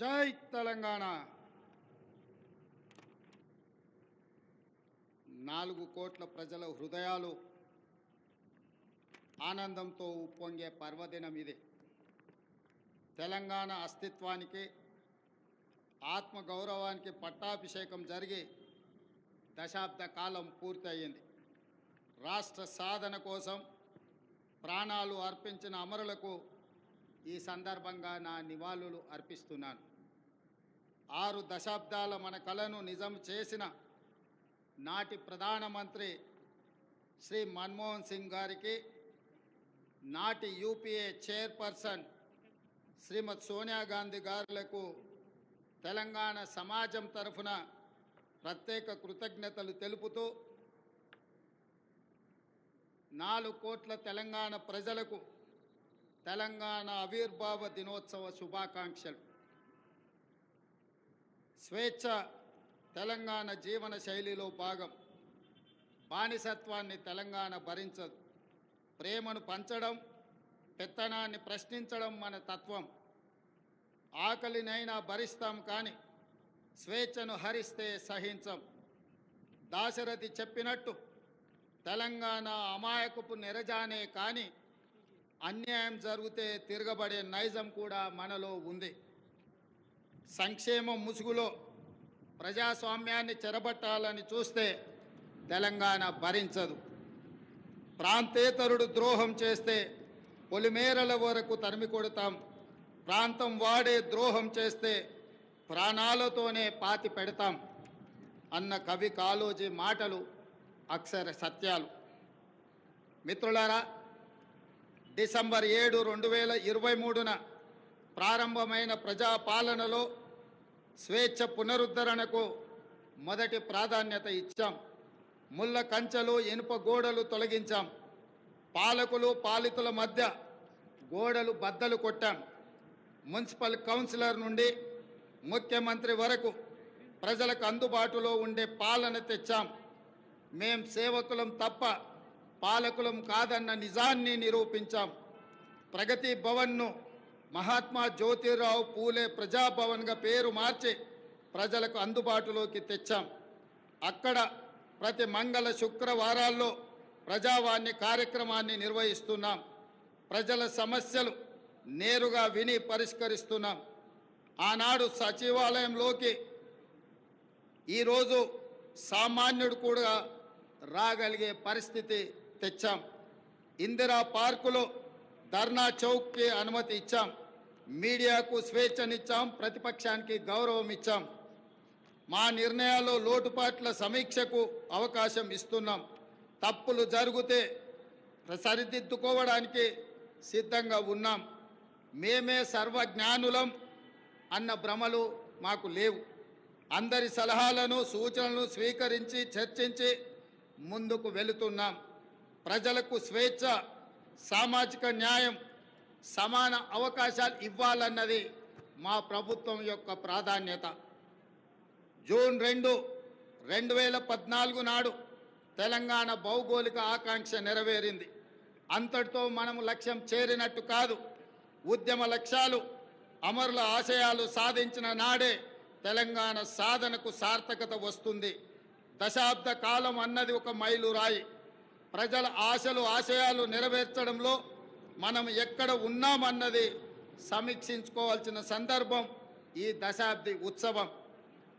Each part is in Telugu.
జై తెలంగాణ. నాలుగు కోట్ల ప్రజల హృదయాలు ఆనందంతో ఉప్పొంగే పర్వదినం ఇది. తెలంగాణ అస్తిత్వానికి ఆత్మగౌరవానికి పట్టాభిషేకం జరిగి దశాబ్ద కాలం పూర్తయింది. రాష్ట్ర సాధన కోసం ప్రాణాలు అర్పించిన అమరులకు ఈ సందర్భంగా నా నివాళులు అర్పిస్తున్నాను. ఆరు దశాబ్దాల మన కళను నిజం చేసిన నాటి ప్రధానమంత్రి శ్రీ మన్మోహన్ సింగ్ గారికి నాటి యూపీఏ చైర్పర్సన్ శ్రీమతి సోనియా గాంధీ గారులకు తెలంగాణ సమాజం తరఫున ప్రత్యేక కృతజ్ఞతలు తెలుపుతూ నాలుగు కోట్ల తెలంగాణ ప్రజలకు తెలంగాణ ఆవిర్భావ దినోత్సవ శుభాకాంక్షలు. స్వేచ్ఛ తెలంగాణ జీవన శైలిలో భాగం. బానిసత్వాన్ని తెలంగాణ భరించదు. ప్రేమను పంచడం పెత్తనాన్ని ప్రశ్నించడం మన తత్వం. ఆకలినైనా భరిస్తాం కానీ స్వేచ్ఛను హరిస్తే సహించం. దాశరథి చెప్పినట్టు తెలంగాణ అమాయకపు నిరజానే కానీ అన్యాయం జరిగితే తిరగబడే నైజం కూడా మనలో ఉంది. సంక్షేమం ముసుగులో ప్రజాస్వామ్యాన్ని చెరబట్టాలని చూస్తే తెలంగాణ భరించదు. ప్రాంతేతరుడు ద్రోహం చేస్తే పొలిమేరల వరకు తరిమి కొడతాం. ప్రాంతం వాడే ద్రోహం చేస్తే ప్రాణాలతోనే పాతి పెడతాం. అన్న కవి కాలోజీ మాటలు అక్షర సత్యాలు. మిత్రులారా డిసెంబర్ ఏడు రెండు వేల ఇరవై మూడున ప్రారంభమైన ప్రజాపాలనలో స్వేచ్ఛ పునరుద్ధరణకు మొదటి ప్రాధాన్యత ఇచ్చాం. ముళ్ళ కంచెలు ఇనుప గోడలు తొలగించాం. పాలకులు పాలితుల మధ్య గోడలు బద్దలు కొట్టాం. మున్సిపల్ కౌన్సిలర్ నుండి ముఖ్యమంత్రి వరకు ప్రజలకు అందుబాటులో ఉండే పాలన తెచ్చాం. మేం సేవకులం తప్ప పాలకులం కాదన్న నిజాన్ని నిరూపించాం. ప్రగతి భవన్ను మహాత్మా జ్యోతిరావు పూలే ప్రజాభవన్గా పేరు మార్చి ప్రజలకు అందుబాటులోకి తెచ్చాం. అక్కడ ప్రతి మంగళ శుక్రవారాల్లో ప్రజావాణి కార్యక్రమాన్ని నిర్వహిస్తున్నాం. ప్రజల సమస్యలు నేరుగా విని పరిష్కరిస్తున్నాం. ఆనాడు సచివాలయంలోకి ఈరోజు సామాన్యుడు కూడా రాగలిగే పరిస్థితి తెచ్చాం. ఇందిరా పార్కులో ధర్నా చౌక్కి అనుమతి ఇచ్చాం. మీడియాకు స్వేచ్ఛనిచ్చాం. ప్రతిపక్షానికి గౌరవం ఇచ్చాం మా నిర్ణయాల్లో లోటుపాట్ల సమీక్షకు అవకాశం ఇస్తున్నాం. తప్పులు జరిగితే సరిదిద్దుకోవడానికి సిద్ధంగా ఉన్నాం. మేమే సర్వజ్ఞానులం అన్న భ్రమలు మాకు లేవు. అందరి సలహాలను సూచనలను స్వీకరించి చర్చించి ముందుకు వెళుతున్నాం. ప్రజలకు స్వేచ్ఛ సామాజిక న్యాయం సమాన అవకాశాలు ఇవ్వాలన్నది మా ప్రభుత్వం యొక్క ప్రాధాన్యత. జూన్ రెండు రెండు వేల పద్నాలుగు నాడు తెలంగాణ భౌగోళిక ఆకాంక్ష నెరవేరింది. అంతటితో మనము లక్ష్యం చేరినట్టు కాదు. ఉద్యమ లక్ష్యాలు అమరుల ఆశయాలు సాధించిన నాడే తెలంగాణ సాధనకు సార్థకత వస్తుంది. దశాబ్ద కాలం అన్నది ఒక మైలురాయి. ప్రజల ఆశలు ఆశయాలు నెరవేర్చడంలో మనం ఎక్కడ ఉన్నామన్నది సమీక్షించుకోవాల్సిన సందర్భం ఈ దశాబ్ది ఉత్సవం.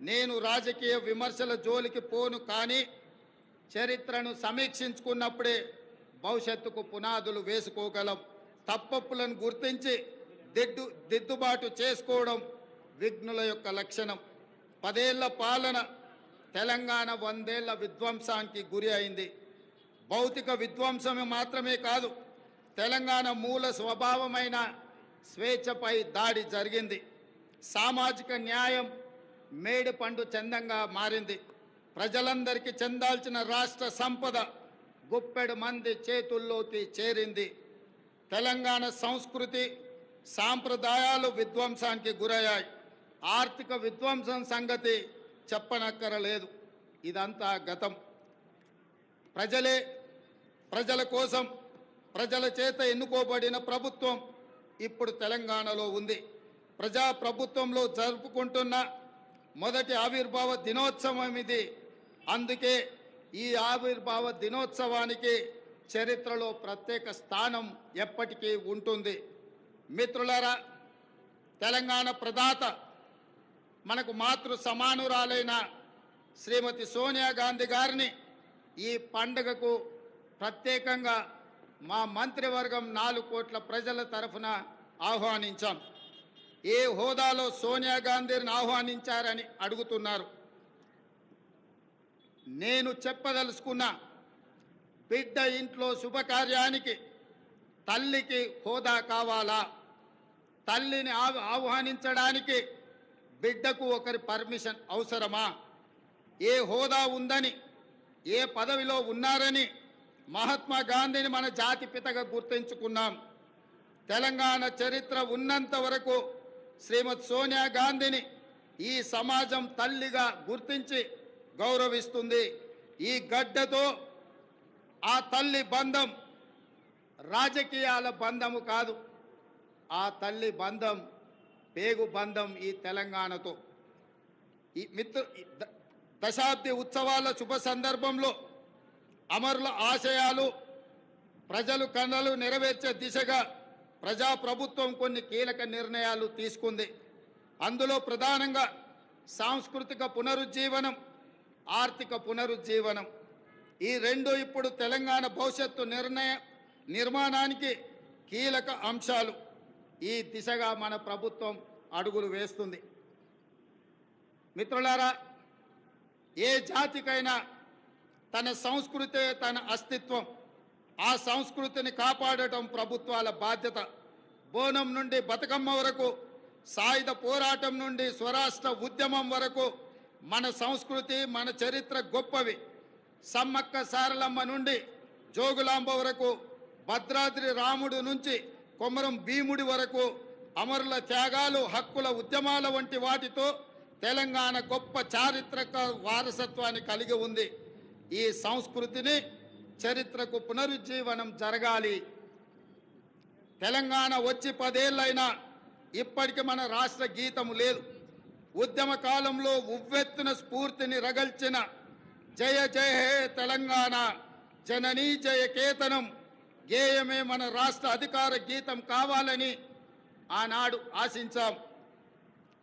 నేను రాజకీయ విమర్శల జోలికి పోను కానీ చరిత్రను సమీక్షించుకున్నప్పుడే భవిష్యత్తుకు పునాదులు వేసుకోగలం. తప్పప్పులను గుర్తించి దిద్దు దిద్దుబాటు చేసుకోవడం విఘ్నుల యొక్క లక్షణం. పదేళ్ళ పాలన తెలంగాణ వందేళ్ళ విధ్వంసానికి గురి అయింది. భౌతిక విధ్వంసమే మాత్రమే కాదు తెలంగాణ మూల స్వభావమైన స్వేచ్ఛపై దాడి జరిగింది. సామాజిక న్యాయం మేడి పండు చందంగా మారింది. ప్రజలందరికీ చెందాల్సిన రాష్ట్ర సంపద గుప్పెడు మంది చేతుల్లోకి చేరింది. తెలంగాణ సంస్కృతి సాంప్రదాయాలు విధ్వంసానికి గురయ్యాయి. ఆర్థిక విధ్వంసం సంగతి చెప్పనక్కరలేదు. ఇదంతా గతం. ప్రజలే ప్రజల కోసం ప్రజల చేత ఎన్నుకోబడిన ప్రభుత్వం ఇప్పుడు తెలంగాణలో ఉంది. ప్రజాప్రభుత్వంలో జరుపుకుంటున్న మొదటి ఆవిర్భావ దినోత్సవం ఇది. అందుకే ఈ ఆవిర్భావ దినోత్సవానికి చరిత్రలో ప్రత్యేక స్థానం ఎప్పటికీ ఉంటుంది. మిత్రులరా తెలంగాణ ప్రదాత మనకు మాతృ సమానురాలైన శ్రీమతి సోనియా గాంధీ గారిని ఈ పండుగకు ప్రత్యేకంగా మా మంత్రివర్గం నాలుగు కోట్ల ప్రజల తరఫున ఆహ్వానించాం. ఏ హోదాలో సోనియా గాంధీని ఆహ్వానించారని అడుగుతున్నారు. నేను చెప్పదలుచుకున్న బిడ్డ ఇంట్లో శుభకార్యానికి తల్లికి హోదా కావాలా? తల్లిని ఆహ్వానించడానికి బిడ్డకు ఒకరి పర్మిషన్ అవసరమా? ఏ హోదా ఉందని ఏ పదవిలో ఉన్నారని మహాత్మా గాంధీని మన జాతి పితగా గుర్తించుకున్నాం. తెలంగాణ చరిత్ర ఉన్నంత వరకు శ్రీమతి సోనియా గాంధీని ఈ సమాజం తల్లిగా గుర్తించి గౌరవిస్తుంది. ఈ గడ్డతో ఆ తల్లి బంధం రాజకీయాల బంధము కాదు. ఆ తల్లి బంధం పేగు బంధం ఈ తెలంగాణతో. ఈ మిత్రు ద- దశాబ్ది ఉత్సవాల శుభ సందర్భంలో అమరుల ఆశయాలు ప్రజలు కన్నలు నెరవేర్చే దిశగా ప్రజాప్రభుత్వం కొన్ని కీలక నిర్ణయాలు తీసుకుంది. అందులో ప్రధానంగా సాంస్కృతిక పునరుజ్జీవనం ఆర్థిక పునరుజ్జీవనం. ఈ రెండు ఇప్పుడు తెలంగాణ భవిష్యత్తు నిర్ణయ నిర్మాణానికి కీలక అంశాలు. ఈ దిశగా మన ప్రభుత్వం అడుగులు వేస్తుంది. మిత్రులారా ఏ జాతికైనా తన సంస్కృతే తన అస్తిత్వం. ఆ సంస్కృతిని కాపాడటం ప్రభుత్వాల బాధ్యత. బోనం నుండి బతుకమ్మ వరకు సాయుధ పోరాటం నుండి స్వరాష్ట్ర ఉద్యమం వరకు మన సంస్కృతి మన చరిత్ర గొప్పవి. సమ్మక్క సారలమ్మ నుండి జోగులాంబ వరకు భద్రాద్రి రాముడు నుంచి కొమరం భీముడి వరకు అమరుల త్యాగాలు హక్కుల ఉద్యమాల వంటి వాటితో తెలంగాణ గొప్ప చారిత్రక వారసత్వాన్ని కలిగి ఉంది. ఈ సంస్కృతిని చరిత్రకు పునరుజ్జీవనం జరగాలి. తెలంగాణ వచ్చి పదేళ్ళైనా ఇప్పటికి మన రాష్ట్ర గీతము లేదు. ఉద్యమ కాలంలో ఉవ్వెత్తున స్ఫూర్తిని రగల్చిన జయ జయ హే తెలంగాణ జననీ జయ కేతనం గేయమే మన రాష్ట్ర అధికార గీతం కావాలని ఆనాడు ఆశించాం.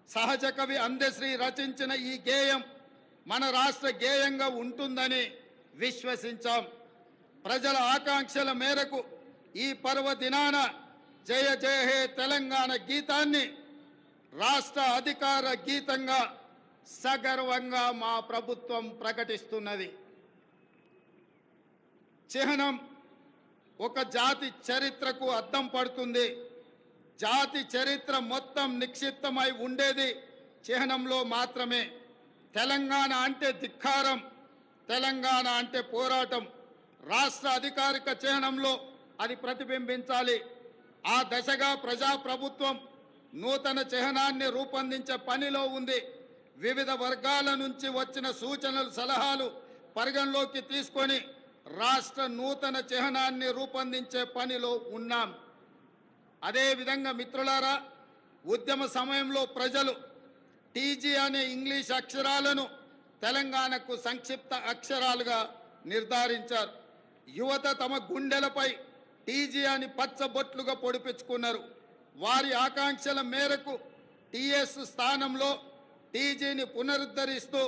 సహజ కవి అందశ్రీ రచించిన ఈ గేయం మన రాష్ట్ర గేయంగా ఉంటుందని విశ్వసించాం. ప్రజల ఆకాంక్షల మేరకు ఈ పర్వదినాన జయ జయ హే తెలంగాణ గీతాన్ని రాష్ట్ర అధికార గీతంగా సగర్వంగా మా ప్రభుత్వం ప్రకటిస్తున్నది. చిహ్నం ఒక జాతి చరిత్రకు అద్దం పడుతుంది. జాతి చరిత్ర మొత్తం నిక్షిప్తమై ఉండేది చిహ్నంలో మాత్రమే. తెలంగాణ అంటే ధిక్కారం తెలంగాణ అంటే పోరాటం. రాష్ట్ర అధికారిక చిహ్నంలో అది ప్రతిబింబించాలి. ఆ దశగా ప్రజాప్రభుత్వం నూతన చిహ్నాన్ని రూపొందించే పనిలో ఉంది. వివిధ వర్గాల నుంచి వచ్చిన సూచనలు సలహాలు పరిగణలోకి తీసుకొని రాష్ట్ర నూతన చిహ్నాన్ని రూపొందించే పనిలో ఉన్నాం. అదేవిధంగా మిత్రులారా ఉద్యమ సమయంలో ప్రజలు టీజీ అనే ఇంగ్లీష్ అక్షరాలను తెలంగాణకు సంక్షిప్త అక్షరాలుగా నిర్ధారించారు. యువత తమ గుండెలపై టీజీ అని పచ్చబొట్లుగా పొడిపించుకున్నారు. వారి ఆకాంక్షల మేరకు టీఎస్ స్థానంలో టీజీని పునరుద్ధరిస్తూ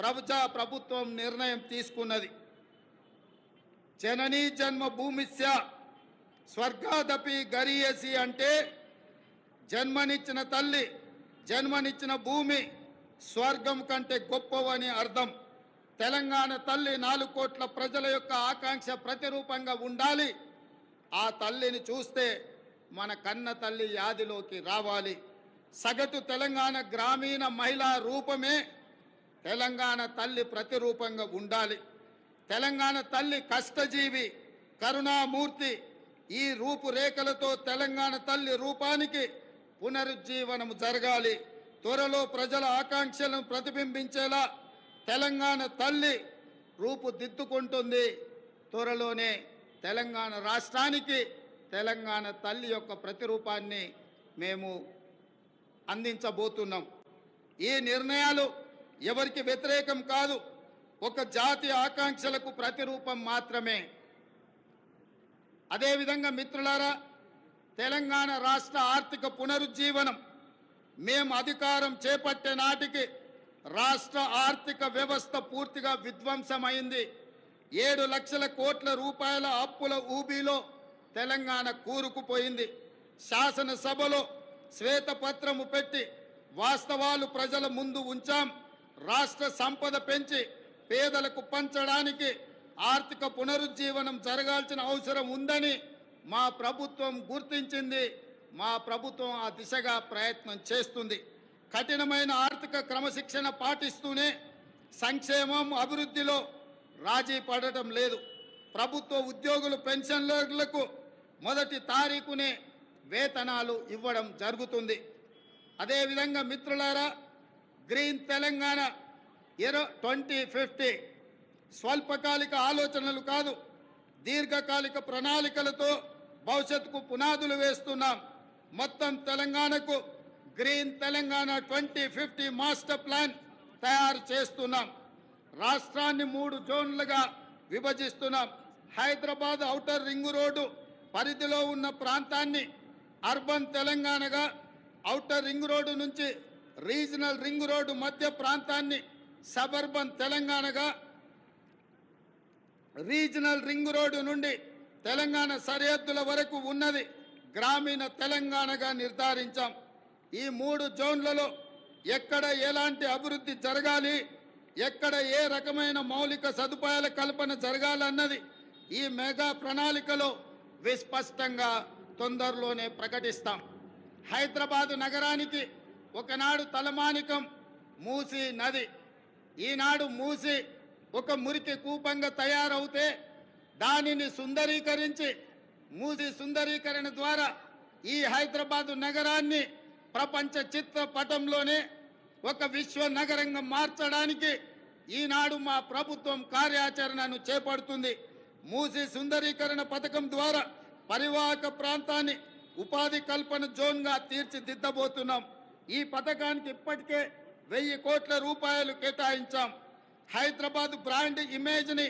ప్రజా ప్రభుత్వం నిర్ణయం తీసుకున్నది. జననీ జన్మ భూమిస్య స్వర్గాదపి గరియసి అంటే జన్మనిచ్చిన తల్లి జన్మనిచ్చిన భూమి స్వర్గం కంటే గొప్పవని అర్థం. తెలంగాణ తల్లి నాలుగు కోట్ల ప్రజల యొక్క ఆకాంక్ష ప్రతిరూపంగా ఉండాలి. ఆ తల్లిని చూస్తే మన కన్న తల్లి యాదిలోకి రావాలి. సగటు తెలంగాణ గ్రామీణ మహిళా రూపమే తెలంగాణ తల్లి ప్రతిరూపంగా ఉండాలి. తెలంగాణ తల్లి కష్టజీవి కరుణామూర్తి ఈ రూపురేఖలతో తెలంగాణ తల్లి రూపానికి పునరుజ్జీవనం జరగాలి. త్వరలో ప్రజల ఆకాంక్షలను ప్రతిబింబించేలా తెలంగాణ తల్లి రూపుదిద్దుకుంటుంది త్వరలోనే తెలంగాణ రాష్ట్రానికి తెలంగాణ తల్లి యొక్క ప్రతిరూపాన్ని మేము అందించబోతున్నాం. ఈ నిర్ణయాలు ఎవరికి వ్యతిరేకం కాదు ఒక జాతి ఆకాంక్షలకు ప్రతిరూపం మాత్రమే. అదేవిధంగా మిత్రులారా తెలంగాణ రాష్ట్ర ఆర్థిక పునరుజ్జీవనం మేము అధికారం చేపట్టే నాటికి రాష్ట్ర ఆర్థిక వ్యవస్థ పూర్తిగా విధ్వంసమైంది. ఏడు లక్షల కోట్ల రూపాయల అప్పుల ఊబీలో తెలంగాణ కూరుకుపోయింది. శాసనసభలో శ్వేతపత్రము పెట్టి వాస్తవాలు ప్రజల ముందు ఉంచాం. రాష్ట్ర సంపద పెంచి పేదలకు పంచడానికి ఆర్థిక పునరుజ్జీవనం జరగాల్సిన అవసరం ఉందని మా ప్రభుత్వం గుర్తించింది మా ప్రభుత్వం ఆ దిశగా ప్రయత్నం చేస్తుంది. కఠినమైన ఆర్థిక క్రమశిక్షణ పాటిస్తూనే సంక్షేమం అభివృద్ధిలో రాజీ పడటం లేదు. ప్రభుత్వ ఉద్యోగులు పెన్షన్లకు మొదటి తారీఖునే వేతనాలు ఇవ్వడం జరుగుతుంది. అదేవిధంగా మిత్రులారా గ్రీన్ తెలంగాణ ఇరో ట్వంటీ ఫిఫ్టీ స్వల్పకాలిక ఆలోచనలు కాదు. దీర్ఘకాలిక ప్రణాళికలతో భవిష్యత్తుకు పునాదులు వేస్తున్నాం. మొత్తం తెలంగాణకు green Telangana twenty fifty master plan తయారు చేస్తున్నాం. రాష్ట్రాన్ని మూడు జోన్లుగా విభజిస్తున్నాం. హైదరాబాద్ ఔటర్ రింగ్ రోడ్డు పరిధిలో ఉన్న ప్రాంతాన్ని అర్బన్ తెలంగాణగా ఔటర్ రింగ్ రోడ్డు నుంచి రీజనల్ రింగ్ రోడ్డు మధ్య ప్రాంతాన్ని సబర్బన్ తెలంగాణగా రీజనల్ రింగ్ రోడ్డు నుండి తెలంగాణ సరిహద్దుల వరకు ఉన్నది. గ్రామీణ తెలంగాణగా నిర్ధారించాం. ఈ మూడు జోన్లలో ఎక్కడ ఎలాంటి అభివృద్ధి జరగాలి ఎక్కడ ఏ రకమైన మౌలిక సదుపాయాల కల్పన జరగాలన్నది ఈ మెగా ప్రణాళికలో విస్పష్టంగా తొందరలోనే ప్రకటిస్తాం. హైదరాబాదు నగరానికి ఒకనాడు తలమానికం మూసి నది ఈనాడు మూసి ఒక మురికి కూపంగా తయారవుతే దానిని సుందరీకరించి మూసి సుందరీకరణ ద్వారా ఈ హైదరాబాదు నగరాన్ని ప్రపంచ చిత్రపటంలోనే ఒక విశ్వ నగరంగా మార్చడానికి ఈనాడు మా ప్రభుత్వం కార్యాచరణను చేపడుతుంది. మూసి సుందరీకరణ పథకం ద్వారా పరివాహక ప్రాంతాన్ని ఉపాధి కల్పన జోన్గా తీర్చిదిద్దబోతున్నాం. ఈ పథకానికి ఇప్పటికే వెయ్యి కోట్ల రూపాయలు కేటాయించాం. హైదరాబాద్ బ్రాండ్ ఇమేజ్ని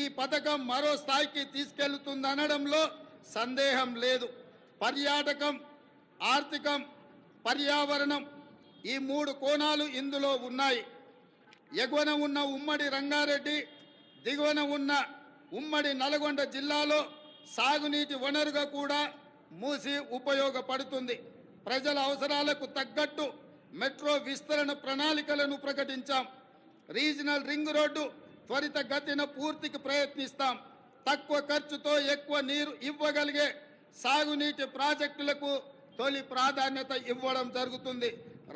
ఈ పథకం మరో స్థాయికి తీసుకెళ్తుందనడంలో సందేహం లేదు. పర్యాటకం ఆర్థికం పర్యావరణం ఈ మూడు కోణాలు ఇందులో ఉన్నాయి. ఎగువన ఉన్న ఉమ్మడి రంగారెడ్డి దిగువన ఉన్న ఉమ్మడి నల్గొండ జిల్లాలో సాగునీటి వనరుగా కూడా మూసి ఉపయోగపడుతుంది. ప్రజల అవసరాలకు తగ్గట్టు మెట్రో విస్తరణ ప్రణాళికలను ప్రకటించాం. రీజనల్ రింగ్ రోడ్డు త్వరిత గతిన పూర్తికి ప్రయత్నిస్తాం. తక్కువ ఖర్చుతో ఎక్కువ నీరు ఇవ్వగలిగే సాగునీటి ప్రాజెక్టులకు తొలి ప్రాధాన్యత ఇవ్వడం జరుగుతుంది.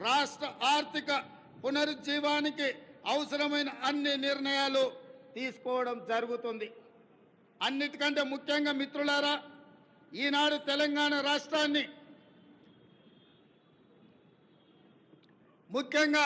రాష్ట్ర ఆర్థిక పునరుజ్జీవానికి అవసరమైన అన్ని నిర్ణయాలు తీసుకోవడం జరుగుతుంది. అన్నిటికంటే ముఖ్యంగా మిత్రులారా ఈనాడు తెలంగాణ రాష్ట్రాన్ని ముఖ్యంగా